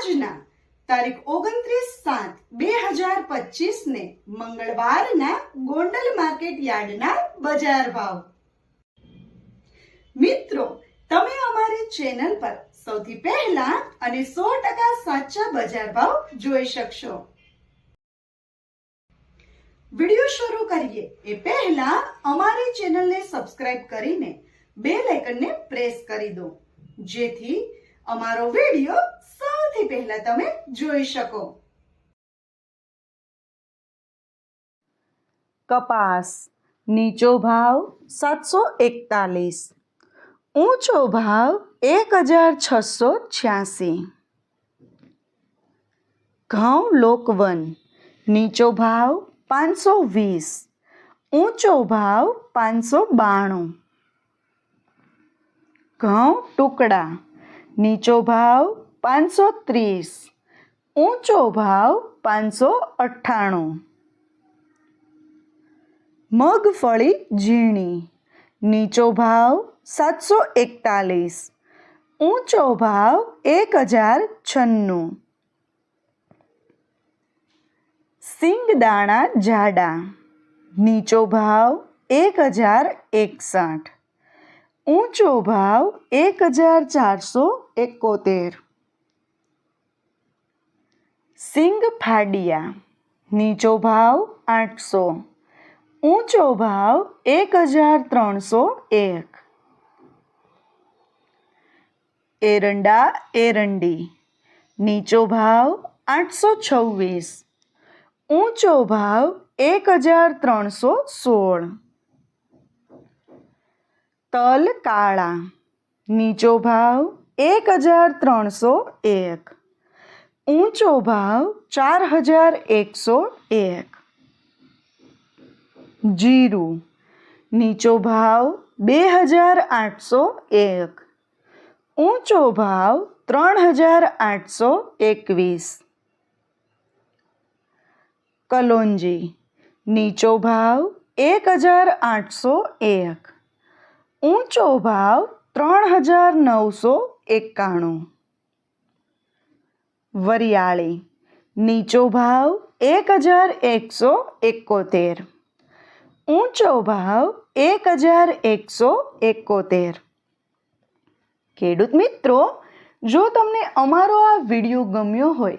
આજના તારીખ ઓગણત્રીસ સાત બે હજાર પચીસ ને મંગળવારના ગોંડલ માર્કેટ યાર્ડના બજાર ભાવ. મિત્રો, તમે અમારી ચેનલ પર સૌથી પહેલા અને સો ટકા સાચા બજાર ભાવ જોઈ શકશો. વિડિયો શરૂ કરીએ. એ પહેલા અમારી ચેનલને સબસ્ક્રાઇબ કરીને બેલ આઇકનને પ્રેસ કરી દો. જેથી અમારો વિડિયો સૌથી પહેલા તમે જોઈ શકો. કપાસ, નીચો ભાવ સાતસો એકતાલીસ, ઊંચો ભાવ એક હજાર છસો છ્યાસી. ઘઉં લોકવન નીચો ભાવ પાંચસો વીસ, ઊંચો ભાવ પાંચસો બાણું. ઘઉં ટુકડા, નીચો ભાવ પાંચસો ત્રીસ. ઊંચો ભાવ પાંચસો અઠ્ઠાણું. મગફળી ઝીણી. નીચો ભાવ સાતસો એકતાલીસ. ઊંચો ભાવ એક હજાર છન્નું. સિંગદાણા જાડા. નીચો ભાવ એક હજાર એકસઠ. ઊંચો ભાવ એક હજાર ચારસો એકોતેર. સિંગ ફાડિયા, નીચો ભાવ આઠસો, ઊંચો ભાવ એક હજાર ત્રણસો એક. એરંડા એરંડી, નીચો ભાવ આઠસો છવ્વીસ, ઊંચો ભાવ એક હજાર ત્રણસો સોળ. તલ કાળા, નીચો ભાવ એક હજાર ત્રણસો એક. ઊંચો ભાવ ચાર હજાર એકસો એક. જીરું, નીચો ભાવ બે હજાર આઠસો એક. ઊંચો ભાવ ત્રણ હજાર આઠસો એકવીસ. કલોંજી, નીચો ભાવ એક હજાર આઠસો એક. ઊંચો ભાવ ત્રણ હજાર નવસો એકાણું. વરિયાળી. નીચો ભાવ એક હજાર એકસો એકોતેર. ઊંચો ભાવ એક હજાર એકસો એકોતેર. ખેડૂત મિત્રો, જો તમને અમારો આ વીડિયો ગમ્યો હોય,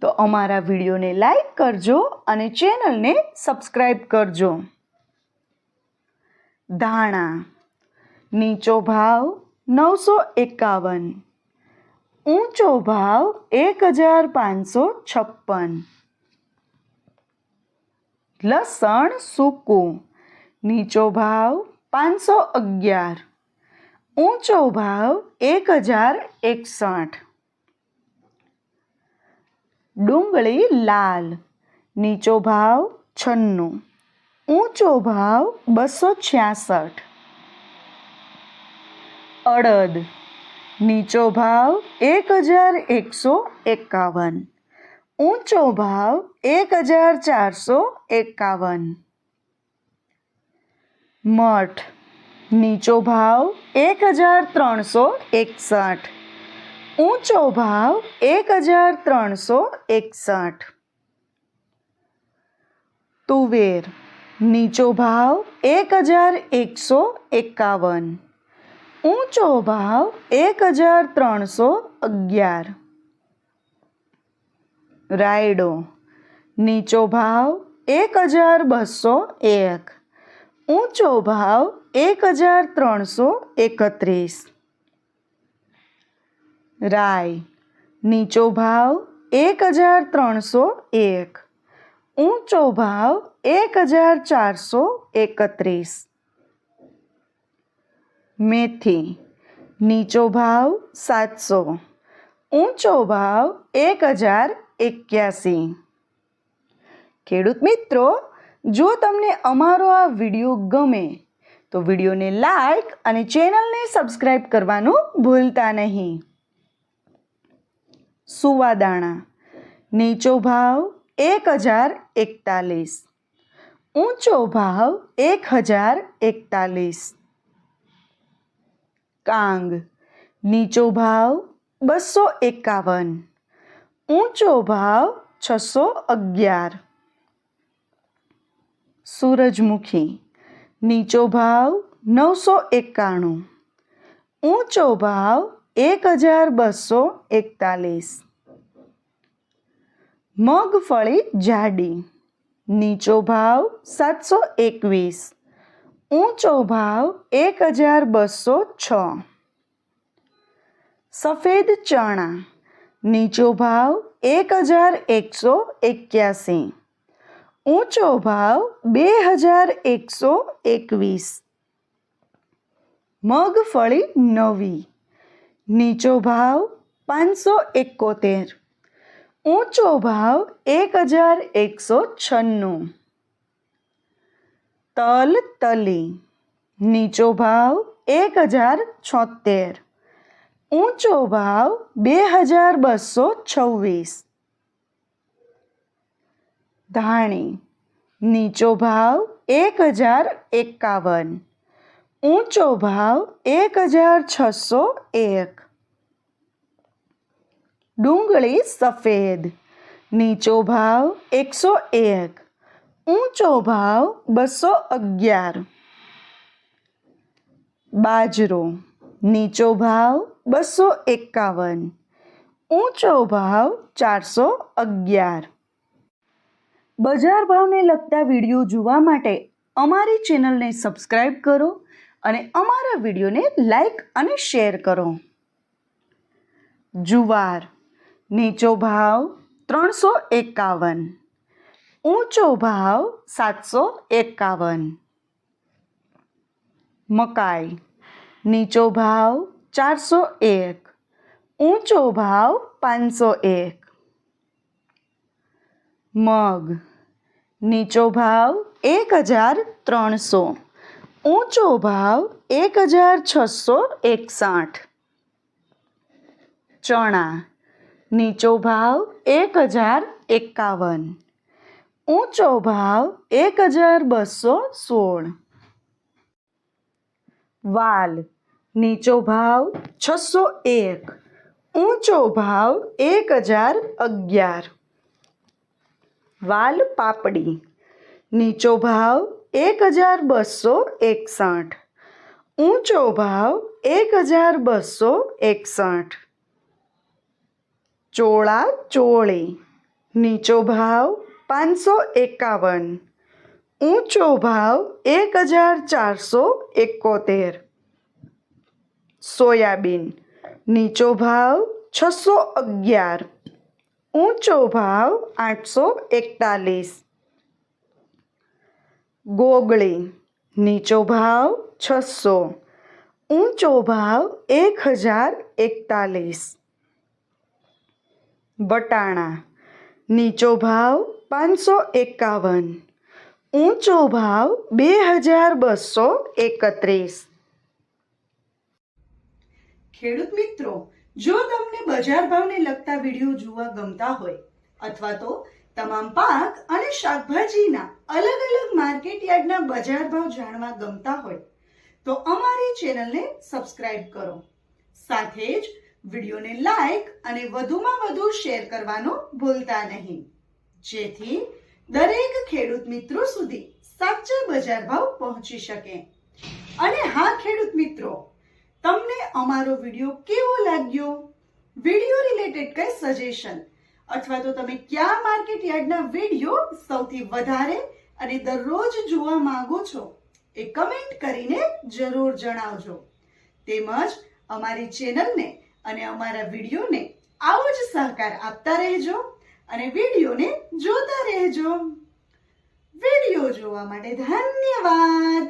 તો અમારા વિડીયોને લાઈક કરજો અને ચેનલને સબસ્ક્રાઈબ કરજો. ધાણા. નીચો ભાવ નવસો એકાવન. ઊંચો ભાવ એક હજાર પાંચસો છપ્પન. લસણ સૂકું, નીચો ભાવ પાંચસો અગિયાર. ઊંચો ભાવ એક હજાર એકસઠ. ડુંગળી લાલ, નીચો ભાવ છન્નું. ઊંચો ભાવ બસો છ્યાસઠ. અડદ નીચો ભાવ એક હજાર એકસો એકાવન. ઊંચો ભાવ એક હજાર ચારસો એકાવન. મઠ, નીચો ભાવ એક હજાર ત્રણસો એકસઠ. ઊંચો ભાવ એક હજાર ત્રણસો એકસઠ. તુવેર, નીચો ભાવ એક હજાર એકસો એકાવન. ઊંચો ભાવ એક હજાર ત્રણસો અગિયાર. રાયડો, નીચો ભાવ એક હજાર બસો એક. ઊંચો ભાવ એક હજાર ત્રણસો એકત્રીસ. રાય, નીચો ભાવ એક હજાર ત્રણસો એક. ઊંચો ભાવ એક હજાર ચારસો એકત્રીસ. મેથી, નીચો ભાવ સાતસો, ઊંચો ભાવ એક હજાર એક્યાસી. ખેડૂત મિત્રો, જો તમને અમારો આ વીડિયો ગમે, તો વિડીયોને લાઈક અને ચેનલને સબસ્ક્રાઈબ કરવાનું ભૂલતા નહીં. સુવાદાણા, નીચો ભાવ એક હજાર એકતાલીસ, ઊંચો ભાવ એક હજાર એકતાલીસ. કાંગ, નીચો ભાવ બસો એકાવન, ઊંચો ભાવ છસો અગિયાર. સૂરજમુખી, નીચો ભાવ નવસો એકાણું, ઊંચો ભાવ એક હજાર બસો એકતાલીસ. મગફળી જાડી, નીચો ભાવ સાતસો એકવીસ. ઊંચો ભાવ એક હજાર બસો છ. સફેદ ચણા, નીચો ભાવ એક હજાર એકસો એક્યાસી. ઊંચો ભાવ બે હજાર એકસો એકવીસ. મગફળી નવી, નીચો ભાવ પાંચસો એકોતેર. ઊંચો ભાવ એક હજાર એકસો છન્નું. તલ તલી નીચો ભાવ એક હજાર છોતેર ઊંચો ભાવ બે હજાર બસો છવ્વીસ. ધાણી. નીચો ભાવ એક હજાર એકાવન. ઊંચો ભાવ એક હજાર છસો એક. ડુંગળી સફેદ. નીચો ભાવ એકસો એક. ઊંચો ભાવ બસો અગિયાર. બાજરો, નીચો ભાવ બસો એકાવન. ઊંચો ભાવ ચારસો અગિયાર. બજાર ભાવને લગતા વીડિયો જોવા માટે અમારી ચેનલને સબસ્ક્રાઈબ કરો અને અમારા વિડીયોને લાઈક અને શેર કરો. જુવાર, નીચો ભાવ ત્રણસો એકાવન. ઊંચો ભાવ સાતસો એકાવન. મકાઈ, નીચો ભાવ ચારસો એક, ઊંચો ભાવ પાંચસો એક. મગ, નીચો ભાવ એક હજાર ત્રણસો, ઊંચો ભાવ એક હજાર છસો એકસાઠ. ચણા, નીચો ભાવ એક હજાર એકાવન. ઊંચો ભાવ એક હજાર બસો સોળ. વાલ, નીચો ભાવ છસો એક. ઊંચો ભાવ એક હજાર અગિયાર. વાલ, પાપડી, નીચો ભાવ એક હજાર બસો એકસઠ. ઊંચો ભાવ એક હજાર બસો એકસઠ. ચોળા, ચોળી, નીચો ભાવ પાંચસો એકાવન. ઊંચો ભાવ એક હજાર ચારસો એકોતેર. સોયાબીન. નીચો ભાવ છસો અગિયાર. ઊંચો ભાવ આઠસો એકતાલીસ. ગોગળી. નીચો ભાવ છસો. ઊંચો ભાવ એક હજાર એકતાલીસ. બટાણા. નીચો ભાવ પાંચસો એકાવન. ઊંચો ભાવ બે હજાર બસો એકત્રીસ. ખેડૂત મિત્રો, જો તમને બજાર ભાવને લગતા વીડિયો જોવા ગમતા હોય, અથવા તો તમામ પાક અને શાકભાજીના અલગ અલગ માર્કેટ યાર્ડના બજાર ભાવ જાણવા ગમતા હોય, તો અમારી ચેનલને સબસ્ક્રાઇબ કરો. સાથે જ વિડીયોને લાઈક અને વધુમાં વધુ શેર કરવાનું ભૂલતા નહીં. જેથી દરેક ખેડૂત મિત્રો સુધી સાચા બજાર ભાવ પહોંચી શકે. અને હા, ખેડૂત મિત્રો, તમને અમારો વીડિયો કેવો લાગ્યો? વીડિયો રિલેટેડ કઈ સજેશન અથવા તો તમે કયા માર્કેટ યાર્ડના વીડિયો સૌથી વધારે અને દરરોજ જોવા માંગો છો એ કમેન્ટ કરીને જરૂર જણાવજો. તેમજ અમારી ચેનલને અને અમારા વિડીયોને આવો જ સહકાર આપતા રહેજો અને વિડીયોને જોતા રહેજો. વીડિયો જોવા માટે ધન્યવાદ.